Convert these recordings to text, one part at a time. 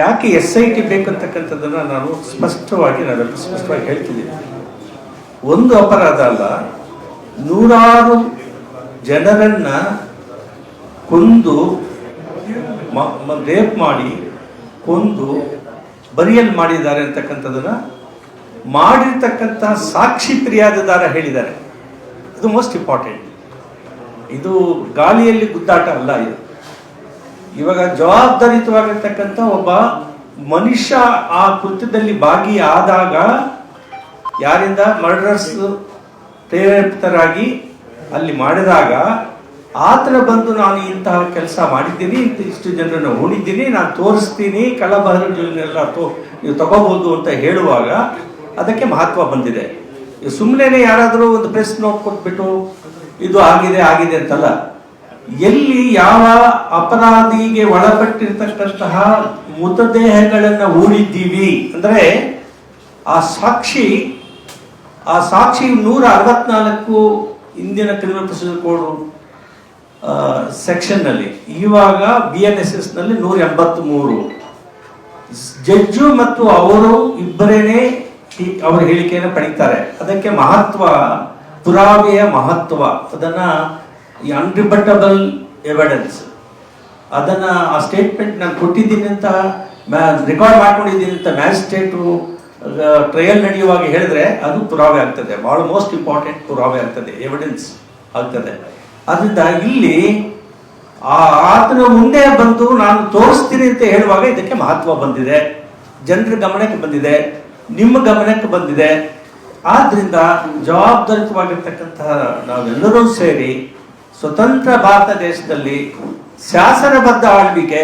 ಯಾಕೆ S I T ಬೇಕಂತಕ್ಕಂಥದ್ದನ್ನು ನಾನು ಸ್ಪಷ್ಟವಾಗಿ, ನಾವೆಲ್ಲ ಸ್ಪಷ್ಟವಾಗಿ ಹೇಳ್ತಿದ್ದೀನಿ ಒಂದು ಅಪರಾಧ ಅಲ್ಲ, ನೂರಾರು ಜನರನ್ನ ಕೊಂದು ರೇಪ್ ಮಾಡಿ, ಕೊಂದು ಬರಿಯಲ್ ಮಾಡಿದ್ದಾರೆ ಅಂತಕ್ಕಂಥದ್ದನ್ನು ಮಾಡಿರ್ತಕ್ಕಂಥ ಸಾಕ್ಷಿ ಫಿರ್ಯಾದಿದಾರ ಹೇಳಿದ್ದಾರೆ. ಅದು ಮೋಸ್ಟ್ ಇಂಪಾರ್ಟೆಂಟ್ ಇದು ಗಾಳಿಯಲ್ಲಿ ಗುದ್ದಾಟ ಅಲ್ಲ ಇದು. ಇವಾಗ ಜವಾಬ್ದಾರಿತವಾಗಿರ್ತಕ್ಕಂಥ ಒಬ್ಬ ಮನುಷ್ಯ ಆ ಕೃತ್ಯದಲ್ಲಿ ಭಾಗಿಯಾದಾಗ ಯಾರಿಂದ ಮರ್ಡರ್ಸ್ ಪ್ರೇರೇಪಿತರಾಗಿ ಅಲ್ಲಿ ಮಾಡಿದಾಗ ಆತನ ಬಂದು ನಾನು ಇಂತಹ ಕೆಲಸ ಮಾಡಿದ್ದೀನಿ, ಇಷ್ಟು ಜನರನ್ನು ಹೂಣಿದ್ದೀನಿ, ನಾನು ತೋರಿಸ್ತೀನಿ ಕಳ್ಳಬಹರನ್ನೆಲ್ಲ ತೋ, ನೀವು ತಗೋಬಹುದು ಅಂತ ಹೇಳುವಾಗ ಅದಕ್ಕೆ ಮಹತ್ವ ಬಂದಿದೆ. ಸುಮ್ಮನೆ ಯಾರಾದರೂ ಒಂದು ಪ್ರೆಸ್ ನೋಟ್ ಕೊಟ್ಬಿಟ್ಟು, ಇದು ಆಗಿದೆ ಆಗಿದೆ ಅಂತಲ್ಲ. ಎಲ್ಲಿ ಯಾವ ಅಪರಾಧಿಗೆ ಒಳಪಟ್ಟಿರ್ತಕ್ಕಂತಹ ಮೃತದೇಹಗಳನ್ನು ಹೂಡಿದ್ದೀವಿ ಅಂದ್ರೆ ಆ ಸಾಕ್ಷಿ ಆ ಸಾಕ್ಷಿ ನೂರ ಅರವತ್ನಾಲ್ಕು ಇಂದಿನ ಕ್ರಿಮಿನಲ್ ಪ್ರೊಸೀಜರ್ ಕೋಡ್ ಸೆಕ್ಷನ್ನಲ್ಲಿ ಇವಾಗ ಬಿ ಎನ್ ಎಸ್ ಎಸ್ನಲ್ಲಿ ನೂರ ಎಂಬತ್ತ್ ಮೂರು ಜಡ್ಜು ಮತ್ತು ಅವರು ಇಬ್ಬರೇನೆ ಅವರ ಹೇಳಿಕೆಯನ್ನು ಪಡೀತಾರೆ. ಅದಕ್ಕೆ ಮಹತ್ವ, ಪುರಾವೆಯ ಮಹತ್ವ, ಅದನ್ನ ಅನ್ರಿಬಟಬಲ್ ಎವಿಡೆನ್ಸ್ ಅದನ್ನ ಆ ಸ್ಟೇಟ್ಮೆಂಟ್ ನಾನು ಕೊಟ್ಟಿದ್ದೀನಿ ಅಂತ ರೆಕಾರ್ಡ್ ಮಾಡ್ಕೊಂಡಿದ್ದೀನಿ ಅಂತ ಮ್ಯಾಜಿಸ್ಟ್ರೇಟು ಟ್ರಯಲ್ ನಡೆಯುವಾಗ ಹೇಳಿದ್ರೆ ಅದು ಪುರಾವೆ ಆಗ್ತದೆ. ಬಹಳ ಮೋಸ್ಟ್ ಇಂಪಾರ್ಟೆಂಟ್ ಪುರಾವೆ ಆಗ್ತದೆ. ಎವಿಡೆನ್ಸ್ ಆಗ್ತದೆ. ಅದರಿಂದ ಇಲ್ಲಿ ಆ ಆತನ ಮುಂದೆ ಬಂದು ನಾನು ತೋರಿಸ್ತೀನಿ ಅಂತ ಹೇಳುವಾಗ ಇದಕ್ಕೆ ಮಹತ್ವ ಬಂದಿದೆ. ಜನರ ಗಮನಕ್ಕೆ ಬಂದಿದೆ. ನಿಮ್ಮ ಗಮನಕ್ಕೆ ಬಂದಿದೆ. ಆದ್ದರಿಂದ ಜವಾಬ್ದಾರಿತವಾಗಿರ್ತಕ್ಕಂತಹ ನಾವೆಲ್ಲರೂ ಸೇರಿ ಸ್ವತಂತ್ರ ಭಾರತ ದೇಶದಲ್ಲಿ ಶಾಸನಬದ್ಧ ಆಳ್ವಿಕೆ,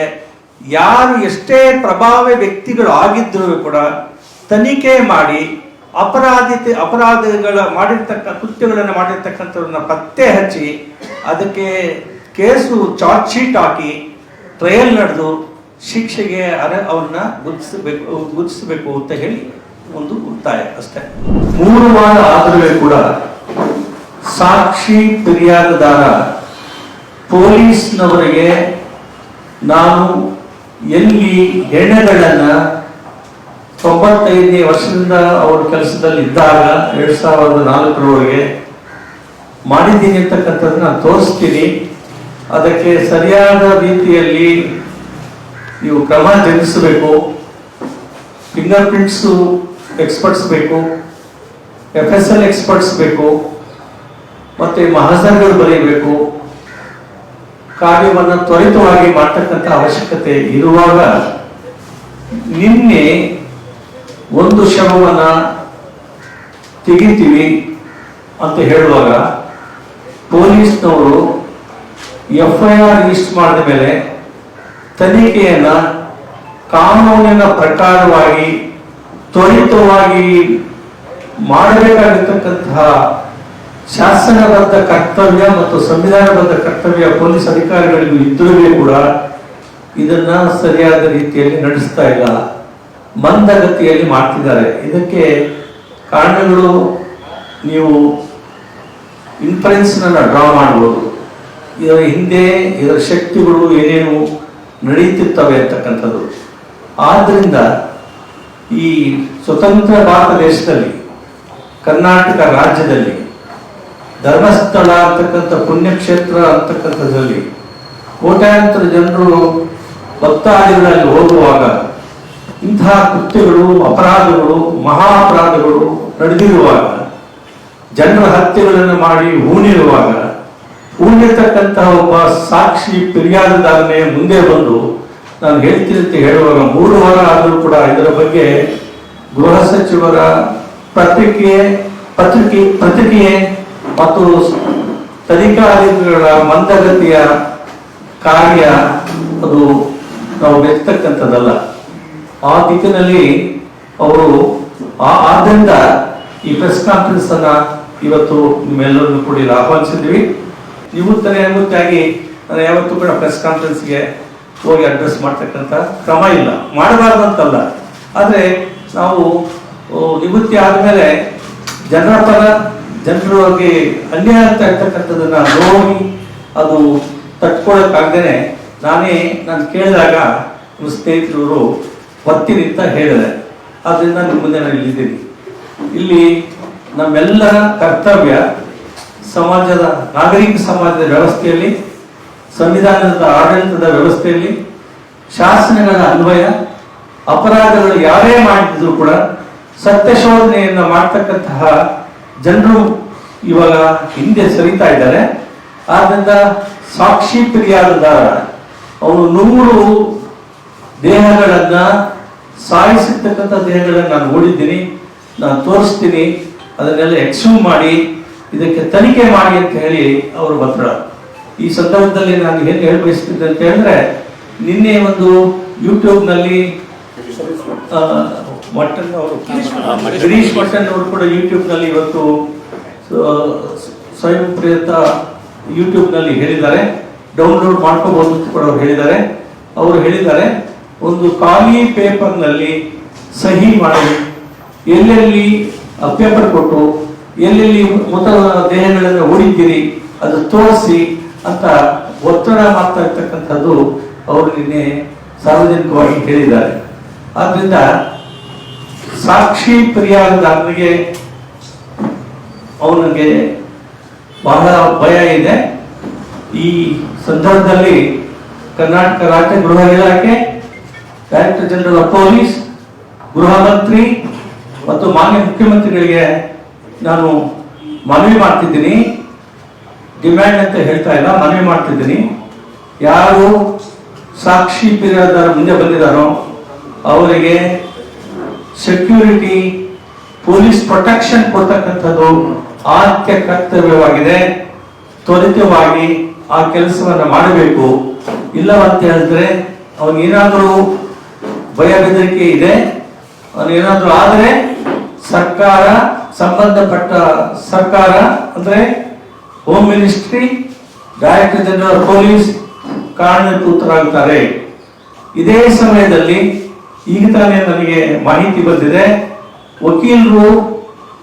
ಯಾರು ಎಷ್ಟೇ ಪ್ರಭಾವಿ ವ್ಯಕ್ತಿಗಳು ಆಗಿದ್ದರೂ ಕೂಡ ತನಿಖೆ ಮಾಡಿ ಅಪರಾಧಿ ಅಪರಾಧಗಳ ಮಾಡಿರ್ತಕ್ಕ, ಕೃತ್ಯಗಳನ್ನು ಮಾಡಿರ್ತಕ್ಕಂಥವ್ರನ್ನ ಪತ್ತೆ ಹಚ್ಚಿ ಅದಕ್ಕೆ ಕೇಸು ಚಾರ್ಜ್ ಶೀಟ್ ಹಾಕಿ ಟ್ರಯಲ್ ನಡೆದು ಶಿಕ್ಷೆಗೆ ಅರ, ಅವ್ರನ್ನ ಗುರುತಿಸಬೇಕು ಗುರುತಿಸಬೇಕು ಅಂತ ಹೇಳಿ ಒಂದು ಒತ್ತಾಯ ಅಷ್ಟೇ. ಮೂರು ವಾರ ಆದರೂ ಕೂಡ ಸಾಕ್ಷಿ ಫಿರ್ಯಾದುದಾರ ಪೊಲೀಸ್ನವರಿಗೆ ನಾನು ಎಲ್ಲಿ ಹೆಣಗಳನ್ನ ತೊಂಬತ್ತೈದನೇ ವರ್ಷದಿಂದ ಅವ್ರ ಕೆಲಸದಲ್ಲಿ ಇದ್ದಾಗ ಎರಡ್ ಸಾವಿರದ ನಾಲ್ಕರವರೆಗೆ ಮಾಡಿದ್ದೀನಿ ನಾನು ತೋರಿಸ್ತೀನಿ. ಅದಕ್ಕೆ ಸರಿಯಾದ ರೀತಿಯಲ್ಲಿ ನೀವು ಕ್ರಮ ಜರುಗಿಸಬೇಕು. ಫಿಂಗರ್ ಪ್ರಿಂಟ್ಸು ಎಕ್ಸ್ಪರ್ಟ್ಸ್ ಬೇಕು. ಎಫ್ ಎಸ್ ಎಲ್ ಎಕ್ಸ್ಪರ್ಟ್ಸ್ ಬೇಕು. ಮತ್ತೆ ಮಹಾಸಂಘರು ಬರೀಬೇಕು ಕಾರ್ಯವನ್ನು ತ್ವರಿತವಾಗಿ ಮಾಡ್ತಕ್ಕಂಥ ಅವಶ್ಯಕತೆ ಇರುವಾಗ ನಿನ್ನೆ ಒಂದು ಶ್ರಮವನ್ನ ತೆಗಿತೀವಿ ಅಂತ ಹೇಳುವಾಗ ಪೊಲೀಸ್ನವರು ಎಫ್ ಐ ಆರ್ ರಿಜಿಸ್ಟರ್ ಮಾಡಿದ ಮೇಲೆ ತನಿಖೆಯನ್ನ ಕಾನೂನಿನ ಪ್ರಕಾರವಾಗಿ ತ್ವರಿತವಾಗಿ ಮಾಡಬೇಕಾಗಿರ್ತಕ್ಕಂತಹ ಶಾಸನಬದ್ಧ ಕರ್ತವ್ಯ ಮತ್ತು ಸಂವಿಧಾನಬದ್ಧ ಕರ್ತವ್ಯ ಪೊಲೀಸ್ ಅಧಿಕಾರಿಗಳಿಗೂ ಇದ್ದರೂ ಕೂಡ ಇದನ್ನ ಸರಿಯಾದ ರೀತಿಯಲ್ಲಿ ನಡೆಸ್ತಾ ಇಲ್ಲ. ಮಂದಗತಿಯಲ್ಲಿ ಮಾಡ್ತಿದ್ದಾರೆ. ಇದಕ್ಕೆ ಕಾರಣಗಳು ನೀವು ಇನ್ಫರೆನ್ಸ್ ಡ್ರಾ ಮಾಡ್ಬೋದು. ಇದರ ಹಿಂದೆ ಇದರ ಶಕ್ತಿಗಳು ಏನೇನು ನಡೆಯುತ್ತಿರ್ತವೆ ಅಂತಕ್ಕಂಥದ್ದು. ಆದ್ದರಿಂದ ಈ ಸ್ವತಂತ್ರ ಭಾರತ ದೇಶದಲ್ಲಿ, ಕರ್ನಾಟಕ ರಾಜ್ಯದಲ್ಲಿ ಧರ್ಮಸ್ಥಳ ಅಂತಕ್ಕಂಥ ಪುಣ್ಯಕ್ಷೇತ್ರ ಅಂತಕ್ಕಂಥದ್ರಲ್ಲಿ ಕೋಟ್ಯಾಂತರ ಜನರು ಭಕ್ತಾದಿಗಳಲ್ಲಿ ಹೋಗುವಾಗ ಇಂತಹ ಕೃತ್ಯಗಳು, ಅಪರಾಧಗಳು ಮಹಾ ಅಪರಾಧಗಳು ನಡೆದಿರುವಾಗ, ಜನರ ಹತ್ಯೆಗಳನ್ನು ಮಾಡಿ ಹೂಣಿರುವಾಗ, ಹೂಣಿರ್ತಕ್ಕಂತಹ ಒಬ್ಬ ಸಾಕ್ಷಿ ಫಿರ್ಯಾದುದಾರನೇ ಮುಂದೆ ಬಂದು ನಾನು ಹೇಳ್ತಿರುತ್ತೆ ಹೇಳುವಾಗ ಮೂರು ವಾರ ಆದರೂ ಕೂಡ ಇದರ ಬಗ್ಗೆ ಗೃಹ ಸಚಿವರ ಪತ್ರಿಕೆ ಪತ್ರಿಕೆ ಪ್ರತಿಕ್ರಿಯೆ ಮತ್ತು ತನಿಖಾಧಿಕಾರಿಗಳ ಮಂದಗತಿಯ ಕಾರ್ಯ ಅದು ನಾವು ಮೆಚ್ಚತಕ್ಕಂಥದ್ದಲ್ಲ ಆ ದಿಕ್ಕಿನಲ್ಲಿ ಅವರು ಆದ್ದರಿಂದ ಈ ಪ್ರೆಸ್ ಕಾನ್ಫರೆನ್ಸ್ ಅನ್ನ ಇವತ್ತು ನಿಮ್ಮೆಲ್ಲರನ್ನು ಕೂಡ ಇಲ್ಲಿ ಆಹ್ವಾನಿಸಿದ್ವಿ ನಿವೃತ್ತ ನಿವೃತ್ತಿಯಾಗಿ ನಾನು ಯಾವತ್ತೂ ಕೂಡ ಪ್ರೆಸ್ ಕಾನ್ಫರೆನ್ಸ್ಗೆ ಹೋಗಿ ಅಡ್ರೆಸ್ ಮಾಡ್ತಕ್ಕಂಥ ಕ್ರಮ ಇಲ್ಲ. ಮಾಡಬಾರ್ದು ಅಂತಲ್ಲ ಆದರೆ ನಾವು ನಿವೃತ್ತಿ ಆದಮೇಲೆ ಜನರ ಪರ ಜನರಿಗೆ ಅನ್ಯಾಯ ಆಗ್ತಾ ಇರ್ತಕ್ಕಂಥದ್ದನ್ನ ನೋಡಿ ಅದು ತಟ್ಕೊಳಕ್ಕಾಗ್ದೇನೆ ನಾನೇ ನಾನು ಕೇಳಿದಾಗ ನಿಮ್ಮ ಸ್ನೇಹಿತರವರು ಬರ್ತೀನಿ ಅಂತ ಹೇಳಿದೆ ಆದ್ರಿಂದ ನಿಮ್ಮ ಮುಂದೆ ನಾನು ಇಲ್ಲಿದ್ದೀನಿ. ಇಲ್ಲಿ ನಮ್ಮೆಲ್ಲರ ಕರ್ತವ್ಯ ಸಮಾಜದ ನಾಗರಿಕ ಸಮಾಜದ ವ್ಯವಸ್ಥೆಯಲ್ಲಿ, ಸಂವಿಧಾನದ ಆಡಳಿತದ ವ್ಯವಸ್ಥೆಯಲ್ಲಿ, ಶಾಸನಗಳ ಅನ್ವಯ, ಅಪರಾಧಗಳು ಯಾರೇ ಮಾಡಿದ್ರು ಕೂಡ ಸತ್ಯ ಶೋಧನೆಯನ್ನ ಮಾಡ್ತಕ್ಕಂತಹ ಜನರು ಇವಾಗ ಹಿಂದೆ ಸರಿತಾ ಇದ್ದಾರೆ. ಆದ್ದರಿಂದ ಸಾಕ್ಷಿ ಪ್ರಿಯಾದದಾರ ಅವನು ನೂರು ದೇಹಗಳನ್ನು ಸಾಯಿಸಿರ್ತಕ್ಕಂಥ ದೇಹಗಳನ್ನು ನಾನು ನೋಡಿದ್ದೀನಿ, ನಾನು ತೋರಿಸ್ತೀನಿ, ಅದನ್ನೆಲ್ಲ ಎಕ್ಸ್ಯೂಮ್ ಮಾಡಿ, ಇದಕ್ಕೆ ತನಿಖೆ ಮಾಡಿ ಅಂತ ಹೇಳಿ ಅವರು ಬಂದ್ರ ಈ ಸಂದರ್ಭದಲ್ಲಿ ನಾನು ಏನು ಹೇಳಬಯಸ್ತಿದ್ದೆ ಅಂತ ಹೇಳಿದ್ರೆ, ನಿನ್ನೆ ಒಂದು ಯೂಟ್ಯೂಬ್ ಮಟ್ಟನ್ ಅವರು ಗಿರೀಶ್ ಮಟ್ಟನ್ ಅವರು ಕೂಡ ಯೂಟ್ಯೂಬ್ನಲ್ಲಿ ಇವತ್ತು ಸ್ವಯಂ ಪ್ರೇರಿತ ಯೂಟ್ಯೂಬ್ನಲ್ಲಿ ಹೇಳಿದ್ದಾರೆ. ಡೌನ್ಲೋಡ್ ಮಾಡ್ಕೋಬಹುದು ಅಂತ ಕೂಡ ಅವರು ಹೇಳಿದ್ದಾರೆ. ಅವರು ಹೇಳಿದ್ದಾರೆ ಒಂದು ಖಾಲಿ ಪೇಪರ್ನಲ್ಲಿ ಸಹಿ ಮಾಡಿ ಎಲ್ಲೆಲ್ಲಿ ಪೇಪರ್ ಕೊಟ್ಟು ಎಲ್ಲೆಲ್ಲಿ ಮೃತ ದೇಹಗಳನ್ನು ಹೊಡಿತೀರಿ ಅದು ತೋರಿಸಿ ಅಂತ ಒತ್ತಡ ಮಾಡ್ತಾ ಇರ್ತಕ್ಕಂಥದ್ದು ಅವರು ನಿನ್ನೆ ಸಾರ್ವಜನಿಕವಾಗಿ ಹೇಳಿದ್ದಾರೆ. ಆದ್ರಿಂದ ಸಾಕ್ಷಿ ಪ್ರಿಯಾದಾರನಿಗೆ ಅವನಿಗೆ ಬಹಳ ಭಯ ಇದೆ. ಈ ಸಂದರ್ಭದಲ್ಲಿ ಕರ್ನಾಟಕ ರಾಜ್ಯ ಗೃಹ ಇಲಾಖೆ ಡೈರೆಕ್ಟರ್ ಜನರಲ್ ಪೊಲೀಸ್ ಗೃಹ ಮಂತ್ರಿ ಮತ್ತು ಮಾನ್ಯ ಮುಖ್ಯಮಂತ್ರಿಗಳಿಗೆ ನಾನು ಮನವಿ ಮಾಡ್ತಿದ್ದೀನಿ. ಡಿಮ್ಯಾಂಡ್ ಅಂತ ಹೇಳ್ತಾ ಇಲ್ಲ, ಮನವಿ ಮಾಡ್ತಿದ್ದೀನಿ. ಯಾರು ಸಾಕ್ಷಿ ಪಿರಿಯಾದಾರ ಮುಂದೆ ಬಂದಿದ್ದಾರೋ ಅವರಿಗೆ ಸೆಕ್ಯೂರಿಟಿ ಪೊಲೀಸ್ ಪ್ರೊಟೆಕ್ಷನ್ ಕೊಡ್ತಕ್ಕಂಥದ್ದು ಆದ್ಯ ಕರ್ತವ್ಯವಾಗಿದೆ. ತ್ವರಿತವಾಗಿ ಆ ಕೆಲಸವನ್ನು ಮಾಡಬೇಕು. ಇಲ್ಲವಂತ ಹೇಳಿದ್ರೆ ಅವನೇನಾದರೂ ಭಯ ಬೆದರಿಕೆ ಇದೆ ಅವನೇನಾದರೂ ಆದರೆ ಸರ್ಕಾರ ಸಂಬಂಧಪಟ್ಟ ಸರ್ಕಾರ ಅಂದರೆ home ministry director general police ಕಾರಣಭೂತರಾಗುತ್ತಾರೆ ಇದೇ ಸಮಯದಲ್ಲಿ ಈಗ ತಾನೇ ನನಗೆ ಮಾಹಿತಿ ಬಂದಿದೆ. ವಕೀಲರು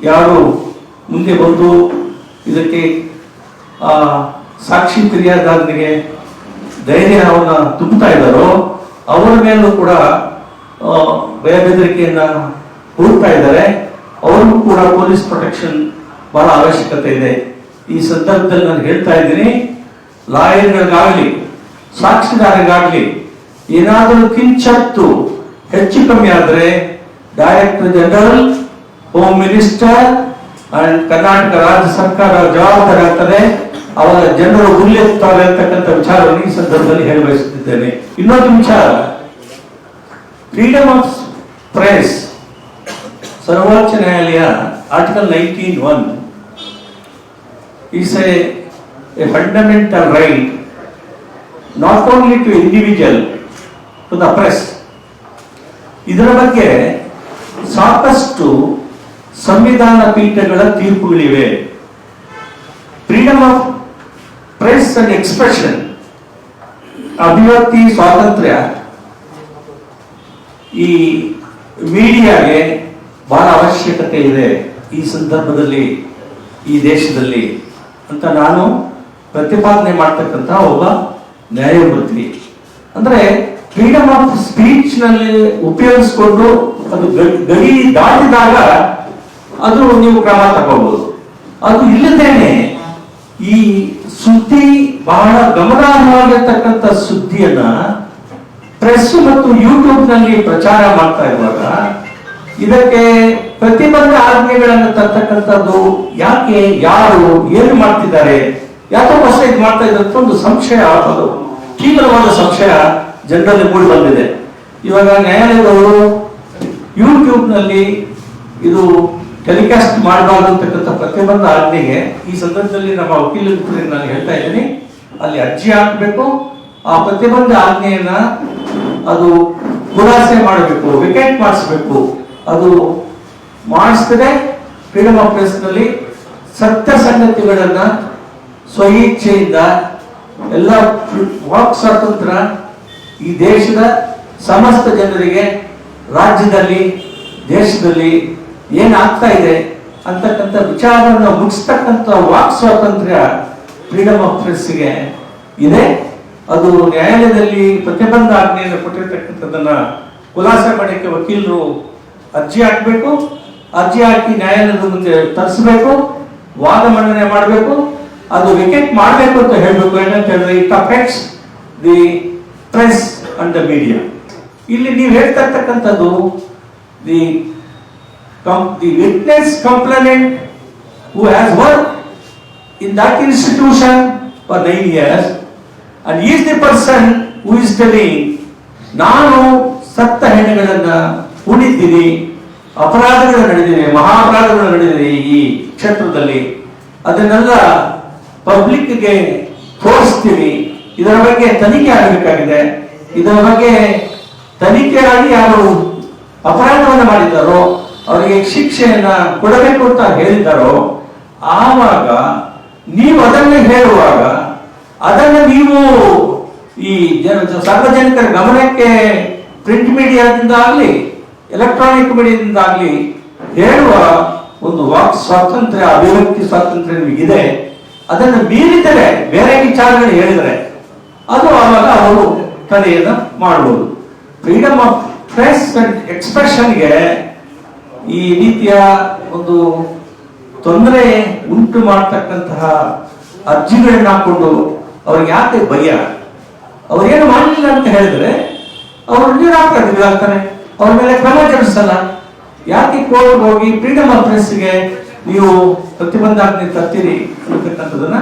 ಯಾರು ಮುಂದೆ ಬಂದು ಇದಕ್ಕೆ ಸಾಕ್ಷಿ ಫಿರ್ಯಾದಾರನಿಗೆ ಧೈರ್ಯವನ್ನು ತುಂಬುತ್ತಾ ಇದ್ದಾರೋ ಅವರ ಮೇಲೂ ಕೂಡ ಆ, ಭಯ ಬೆದರಿಕೆಯನ್ನ ಹೂಡ್ತಾ ಇದ್ದಾರೆ. ಅವ್ರಿಗೂ ಕೂಡ ಪೊಲೀಸ್ ಪ್ರೊಟೆಕ್ಷನ್ ಬಹಳ ಅವಶ್ಯಕತೆ ಇದೆ. ಈ ಸಂದರ್ಭದಲ್ಲಿ ನಾನು ಹೇಳ್ತಾ ಇದ್ದೀನಿ ಲಾಯರ್ಗಳಿಗಾಗಲಿ ಸಾಕ್ಷಿದಾರರಿಗಾಗಲಿ ಏನಾದರೂ ಕಿಂಚತ್ತು ಹೆಚ್ಚು ಕಮ್ಮಿ ಆದರೆ director general home minister and Karnataka ರಾಜ್ಯ ಸರ್ಕಾರ ಜವಾಬ್ದಾರಿ ಅವರ ಜನರು ಉಲ್ಲೇಖಿಸುತ್ತಾರೆ ಅಂತಕ್ಕಂಥ ವಿಚಾರವನ್ನು ಈ ಸಂದರ್ಭದಲ್ಲಿ ಹೇಳಿ ಬಯಸುತ್ತಿದ್ದೇನೆ. ಇನ್ನೊಂದು ವಿಚಾರ. ಫ್ರೀಡಮ್ ಆಫ್ ಪ್ರೆಸ್ ಸರ್ವೋಚ್ಚ ನ್ಯಾಯಾಲಯ article nineteen one is a fundamental right not only to individual to the press ಇದರ ಬಗ್ಗೆ ಸಾಕಷ್ಟು ಸಂವಿಧಾನ ಪೀಠಗಳ ತೀರ್ಪುಗಳಿವೆ. Freedom of press and expression ಅಭಿವ್ಯಕ್ತಿ, ಸ್ವಾತಂತ್ರ್ಯ ಈ ಮೀಡಿಯಾಗೆ ಬಹಳ ಅವಶ್ಯಕತೆ ಇದೆ ಈ ಸಂದರ್ಭದಲ್ಲಿ, ಈ ದೇಶದಲ್ಲಿ ಅಂತ ನಾನು ಪ್ರತಿಪಾದನೆ ಮಾಡ್ತಕ್ಕಂಥ ಒಬ್ಬ ನ್ಯಾಯಮೂರ್ತಿ. ಅಂದ್ರೆ ಫ್ರೀಡಮ್ ಆಫ್ ಸ್ಪೀಚ್ನಲ್ಲಿ ಉಪಯೋಗಿಸ್ಕೊಂಡು ಅದು ಗಡಿ ದಾಟಿದಾಗ ಅದು ನೀವು ಕ್ರಮ ತಗೋಬಹುದು ಅದು ಇಲ್ಲದೇನೆ ಈ ಸುದ್ದಿ ಬಹಳ ಗಮನಾರ್ಹವಾಗಿರ್ತಕ್ಕಂಥ ಸುದ್ದಿಯನ್ನ ಪ್ರೆಸ್ ಮತ್ತು ಯೂಟ್ಯೂಬ್ನಲ್ಲಿ ಪ್ರಚಾರ ಮಾಡ್ತಾ ಇರುವಾಗ ಇದಕ್ಕೆ ಪ್ರತಿಬಂಧ ಆಜ್ಞೆಗಳನ್ನು ತರ್ತಕ್ಕಂಥದ್ದು ಯಾಕೆ, ಯಾರು, ಏನು ಮಾಡ್ತಿದ್ದಾರೆ ಯಾತಕ್ಕೋಸ್ಕರ ಇದು ಮಾಡ್ತಾ ಇದ್ದಂತ ಒಂದು ಸಂಶಯ ಅದು. ತೀವ್ರವಾದ ಸಂಶಯ. ಜನರಲ್ಲಿ ಮೂಡಿ ಬಂದಿದೆ. ಇವಾಗ ನ್ಯಾಯಾಲಯದವರು ಯೂಟ್ಯೂಬ್ನಲ್ಲಿ ಇದು ಟೆಲಿಕಾಸ್ಟ್ ಮಾಡಬಾರ್ದು ಅಂತಕ್ಕಂಥ ಪ್ರತಿಬಂಧ ಆಜ್ಞೆಗೆ ಈ ಸಂದರ್ಭದಲ್ಲಿ ನಮ್ಮ ವಕೀಲ ಮಿತ್ರರಿಗೆ ನಾನು ಹೇಳ್ತಾ ಇದ್ದೀನಿ. ಅಲ್ಲಿ ಅರ್ಜಿ ಹಾಕಬೇಕು. ಆ ಪ್ರತಿಬಂಧ ಆಜ್ಞೆಯನ್ನ ಅದು ಖುಲಾಸೆ ಮಾಡಬೇಕು ವಿಕೆಟ್ ಮಾಡಿಸ್ಬೇಕು. ಅದು ಮಾಡಿಸಿದ್ರೆ ಫ್ರೀಡಮ್ ಆಫ್ ಪ್ರೆಸ್ನಲ್ಲಿ ಸತ್ಯ ಸಂಗತಿಗಳನ್ನ ಸ್ವಇಚ್ಛೆಯಿಂದ ಎಲ್ಲ ವಾಕ್ ಸ್ವಾತಂತ್ರ್ಯ ಈ ದೇಶದ ಸಮಸ್ತ ಜನರಿಗೆ ರಾಜ್ಯದಲ್ಲಿ, ದೇಶದಲ್ಲಿ ಏನಾಗ್ತಾ ಇದೆ ಅಂತಕ್ಕಂಥ ವಿಚಾರವನ್ನು ಮುಗಿಸ್ತಕ್ಕಂಥ ವಾಕ್ ಸ್ವಾತಂತ್ರ್ಯ ಫ್ರೀಡಮ್ ಆಫ್ ಪ್ರೆಸ್ಗೆ ಇದೆ. ಅದು ನ್ಯಾಯಾಲಯದಲ್ಲಿ ಪ್ರತಿಬಂಧ ಆಜ್ಞೆಯನ್ನು ಕೊಟ್ಟಿರ್ತಕ್ಕಂಥದ್ದನ್ನ ಖುಲಾಸೆ ಮಾಡಕ್ಕೆ ವಕೀಲರು ಅರ್ಜಿ ಹಾಕಬೇಕು. ಅರ್ಜಿ ಹಾಕಿ ನ್ಯಾಯಾಲಯದ ಮುಂದೆ ತರಿಸಬೇಕು. ವಾದ ಮಂಡನೆ ಮಾಡಬೇಕು. ಅದು ವಿಕೆಟ್ ಮಾಡಬೇಕು ಅಂತ ಹೇಳಬೇಕು. ಏನಂತ ಹೇಳಿದ್ರೆ it affects the press and the media ಇಲ್ಲಿ ನೀವು ಹೇಳ್ತಾ ಇರ್ತಕ್ಕಂಥದ್ದು the the witness complainant who has work in that institution for nine years and is the person who is telling, ನಾನು ಸತ್ತ ಹೆಣ್ಣುಗಳನ್ನ ಉಳಿದ್ದೀನಿ ಅಪರಾಧಗಳು ನಡೆದಿವೆ ಮಹಾಪರಾಧಗಳು ನಡೆದಿದೆ ಈ ಕ್ಷೇತ್ರದಲ್ಲಿ. ಅದನ್ನೆಲ್ಲ ಪಬ್ಲಿಕ್ಗೆ ತೋರಿಸ್ತೀನಿ. ಇದರ ಬಗ್ಗೆ ತನಿಖೆ ಆಗಬೇಕಾಗಿದೆ. ಇದರ ಬಗ್ಗೆ ತನಿಖೆ ಆಗಿ ಯಾರು ಅಪರಾಧವನ್ನು ಮಾಡಿದ್ದಾರೋ, ಅವರಿಗೆ ಶಿಕ್ಷೆಯನ್ನ ಕೊಡಬೇಕು ಅಂತ ಹೇಳಿದ್ದಾರೋ, ಆವಾಗ ನೀವು ಅದನ್ನು ಹೇಳುವಾಗ, ಅದನ್ನ ನೀವು ಈ ಜನ ಸಾರ್ವಜನಿಕರ ಗಮನಕ್ಕೆ ಪ್ರಿಂಟ್ ಮೀಡಿಯಾದಿಂದ ಆಗಲಿ ಎಲೆಕ್ಟ್ರಾನಿಕ್ ಮೀಡಿಯಾದಿಂದ ಆಗಲಿ ಹೇಳುವ ಒಂದು ವಾಕ್ ಸ್ವಾತಂತ್ರ್ಯ, ಅಭಿವ್ಯಕ್ತಿ ಸ್ವಾತಂತ್ರ್ಯ ನಿಮಗಿದೆ. ಅದನ್ನು ಮೀರಿದರೆ ಬೇರೆ ವಿಚಾರಗಳು ಹೇಳಿದರೆ ಅದು ಆವಾಗ ಅವರು ಕಲೆಯನ್ನು ಮಾಡಬಹುದು ಫ್ರೀಡಮ್ ಆಫ್ ಪ್ರೆಸ್ ಎಕ್ಸ್ಪ್ರೆಷನ್ಗೆ ಈ ರೀತಿಯ ಒಂದು ತೊಂದರೆ ಉಂಟು ಮಾಡ್ತಕ್ಕಂತಹ ಅರ್ಜಿಗಳನ್ನ ಹಾಕೊಂಡು ಅವ್ರಿಗೆ ಯಾಕೆ ಭಯ? ಅವ್ರೇನು ಮಾಡಲಿಲ್ಲ ಅಂತ ಹೇಳಿದ್ರೆ ಅವರು ನಿರಾಕರಿಸ್ತಾರೆ ಅವ್ರ ಮೇಲೆ ಕ್ರಮ ಜರುಗಿಸಲ್ಲ. ಯಾಕೆ ಕೋರ್ಟ್ ಹೋಗಿ ಫ್ರೀಡಮ್ ಆಫ್ ಪ್ರೆಸ್ಗೆ ನೀವು ಪ್ರತಿಬಂಧಾಜ್ಞೆ ತರ್ತೀರಿ ಅನ್ನತಕ್ಕಂಥದ್ದನ್ನ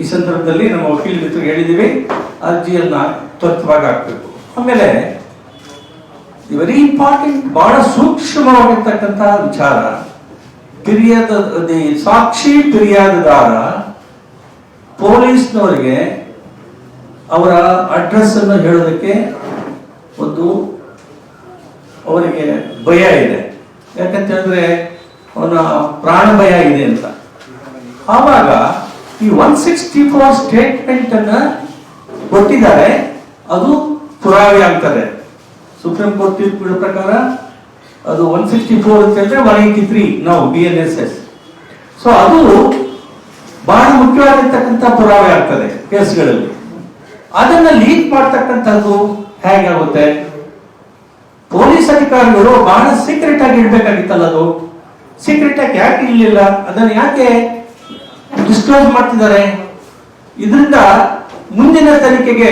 ಈ ಸಂದರ್ಭದಲ್ಲಿ ನಮ್ಮ ವಕೀಲ ಮಿತ್ರರು ಹೇಳಿದ್ದೀವಿ ಅರ್ಜಿಯನ್ನ ತ್ವರಿತವಾಗಿ ಹಾಕಬೇಕು. ಆಮೇಲೆ ವೆರಿ ಇಂಪಾರ್ಟೆಂಟ್ ಬಹಳ ಸೂಕ್ಷ್ಮವಾಗಿರ್ತಕ್ಕಂತಹ ವಿಚಾರ. ಫಿರ್ಯಾದ ಸಾಕ್ಷಿ ಫಿರ್ಯಾದುದಾರ ಪೊಲೀಸ್ನವರಿಗೆ ಅವರ ಅಡ್ರೆಸ್ ಅನ್ನು ಹೇಳೋದಕ್ಕೆ ಒಂದು ಅವರಿಗೆ ಭಯ ಇದೆ. ಯಾಕಂತ ಹೇಳಿದ್ರೆ ಅವನ ಪ್ರಾಣ ಭಯ ಇದೆ ಅಂತ. ಆವಾಗ ಈ ಒನ್ ಸಿಕ್ಸ್ಟಿ ಫೋರ್ ಸ್ಟೇಟ್ಮೆಂಟ್ ಅನ್ನ ಕೊಟ್ಟಿದ್ದಾರೆ, ಅದು ಪುರಾವೆ ಆಗ್ತದೆ. ಸುಪ್ರೀಂ ಕೋರ್ಟ್ ತೀರ್ಪಿನ ಪ್ರಕಾರ ಅದು ಒನ್ ಸಿಕ್ಸ್ಟಿ ಫೋರ್ ಅಂತ ಹೇಳಿದ್ರೆ ಒನ್ ಏಯ್ಟಿ ತ್ರೀ ನಾವು B N S S so ಅದು ಬಹಳ ಮುಖ್ಯವಾಗಿರ್ತಕ್ಕಂಥ ಪುರಾವೆ ಆಗ್ತದೆ ಕೇಸ್ಗಳಲ್ಲಿ. ಅದನ್ನ ಲೀಕ್ ಮಾಡ್ತಕ್ಕಂಥದ್ದು ಹೇಗಾಗುತ್ತೆ? ಪೊಲೀಸ್ ಅಧಿಕಾರಿಗಳು ಬಹಳ ಸೀಕ್ರೆಟ್ ಆಗಿ ಇಡ್ಬೇಕಾಗಿತ್ತಲ್ಲ ಅದು? ಸೀಕ್ರೆಟ್ ಆಗಿ ಯಾಕೆ ಇರಲಿಲ್ಲ? ಅದನ್ನ ಯಾಕೆ ಡಿಸ್ಕ್ಲೋಸ್ ಮಾಡ್ತಿದ್ದಾರೆ. ಇದರಿಂದ ಮುಂದಿನ ತನಿಖೆಗೆ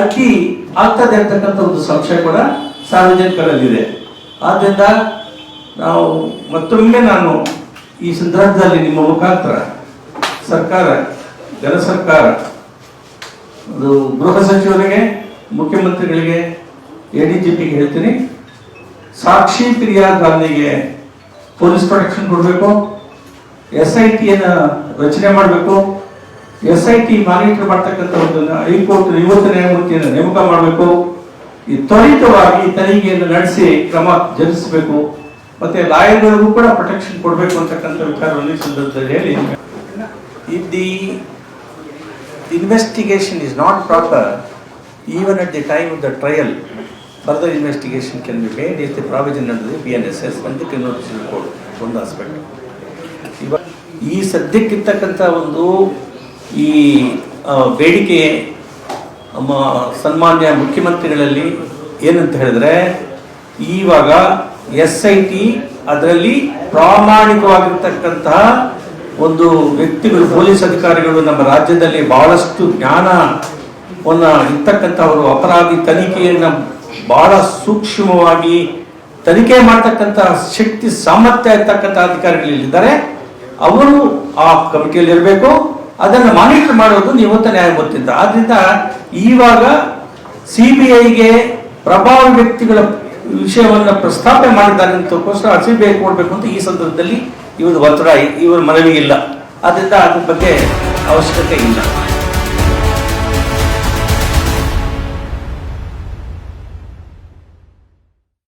ಅಡ್ಡಿ ಆಗ್ತದೆ ಅಂತಕ್ಕಂಥ ಒಂದು ಸಂಶಯ ಕೂಡ ಸಾರ್ವಜನಿಕರಲ್ಲಿದೆ. ಆದ್ದರಿಂದ ನಾವು ಮತ್ತೊಮ್ಮೆ ನಾನು ಈ ಸಂದರ್ಭದಲ್ಲಿ ನಿಮ್ಮ ಮುಖಾಂತರ ಸರ್ಕಾರ ಜನ ಸರ್ಕಾರ, ಅದು ಗೃಹ ಸಚಿವರಿಗೆ, ಮುಖ್ಯಮಂತ್ರಿಗಳಿಗೆ ಎಡಿಜಿಪಿಗೆ ಹೇಳ್ತೀನಿ. ಸಾಕ್ಷಿ ಫಿರ್ಯಾದಿಗೆ ಪೊಲೀಸ್ ಪ್ರೊಟೆಕ್ಷನ್ ಕೊಡಬೇಕು. ಎಸ್ಐಟಿಯನ್ನು ರಚನೆ ಮಾಡಬೇಕು. ಎಸ್ ಐ ಟಿ ಮಾನಿಟರ್ ಮಾಡ್ತಕ್ಕಂಥ ಒಂದು ಹೈಕೋರ್ಟ್ ನಿವೃತ್ತ ನ್ಯಾಯಮೂರ್ತಿಯನ್ನು ನೇಮಕ ಮಾಡಬೇಕು. ಈ ತ್ವರಿತವಾಗಿ ತನಿಖೆಯನ್ನು ನಡೆಸಿ ಕ್ರಮ ಜರುಗಿಸಬೇಕು. ಮತ್ತೆ ಲಾಯರ್ಗಳಿಗೂ ಕೂಡ ಪ್ರೊಟೆಕ್ಷನ್ ಕೊಡಬೇಕು ಅಂತಕ್ಕಂಥ ವಿಚಾರವನ್ನು ಸಂದರ್ಭದಲ್ಲಿ ಹೇಳಿ. If the investigation is not proper even at the time of the trial further investigation can be made is the provision ಅಂದರೆ ಬಿ ಎನ್ ಎಸ್ ಎಸ್ ಅಂತ ಕೋಡ್ ಒಂದು ಆಸ್ಪೆಕ್ಟ್ ಈ ಸದ್ಯಕ್ಕಿರ್ತಕ್ಕಂಥ ಒಂದು ಈ ಬೇಡಿಕೆ ನಮ್ಮ ಸನ್ಮಾನ್ಯ ಮುಖ್ಯಮಂತ್ರಿಗಳಲ್ಲಿ ಏನಂತ ಹೇಳಿದ್ರೆ, ಈವಾಗ ಎಸ್ ಐ ಟಿ ಅದರಲ್ಲಿ ಪ್ರಾಮಾಣಿಕವಾಗಿರ್ತಕ್ಕಂತಹ ಒಂದು ವ್ಯಕ್ತಿಗಳು, ಪೊಲೀಸ್ ಅಧಿಕಾರಿಗಳು ನಮ್ಮ ರಾಜ್ಯದಲ್ಲಿ ಬಹಳಷ್ಟು ಜ್ಞಾನವನ್ನು ಇರ್ತಕ್ಕಂಥವರು, ಅಪರಾಧಿ ತನಿಖೆಯನ್ನು ಬಹಳ ಸೂಕ್ಷ್ಮವಾಗಿ ತನಿಖೆ ಮಾಡ್ತಕ್ಕಂಥ ಶಕ್ತಿ ಸಾಮರ್ಥ್ಯ ಇರ್ತಕ್ಕಂಥ ಅಧಿಕಾರಿಗಳಿದ್ದಾರೆ ಅವರು ಆ ಕಮಿಟಿಯಲ್ಲಿ ಇರಬೇಕು ಅದನ್ನು ಮಾನಿಟರ್ ಮಾಡೋದು ನಿವೃತ್ತ ನ್ಯಾಯಮೂರ್ತಿಯಿಂದ ಆದ್ರಿಂದ ಈವಾಗ ಸಿ ಬಿ ಐಗೆ ಪ್ರಭಾವಿ ವ್ಯಕ್ತಿಗಳ ವಿಷಯವನ್ನು ಪ್ರಸ್ತಾಪನೆ ಮಾಡಿದ್ದಾರೆ ಅಂತಕ್ಕೋಸ್ಕರ ಸಿ ಬಿ ಐ ಕೊಡಬೇಕು ಅಂತ ಈ ಸಂದರ್ಭದಲ್ಲಿ ಇವರು ಒತ್ತಡ, ಇವರು ಮನವಿ ಇಲ್ಲ ಆದ್ರಿಂದ ಅದ್ರ ಬಗ್ಗೆ ಅವಶ್ಯಕತೆ ಇಲ್ಲ.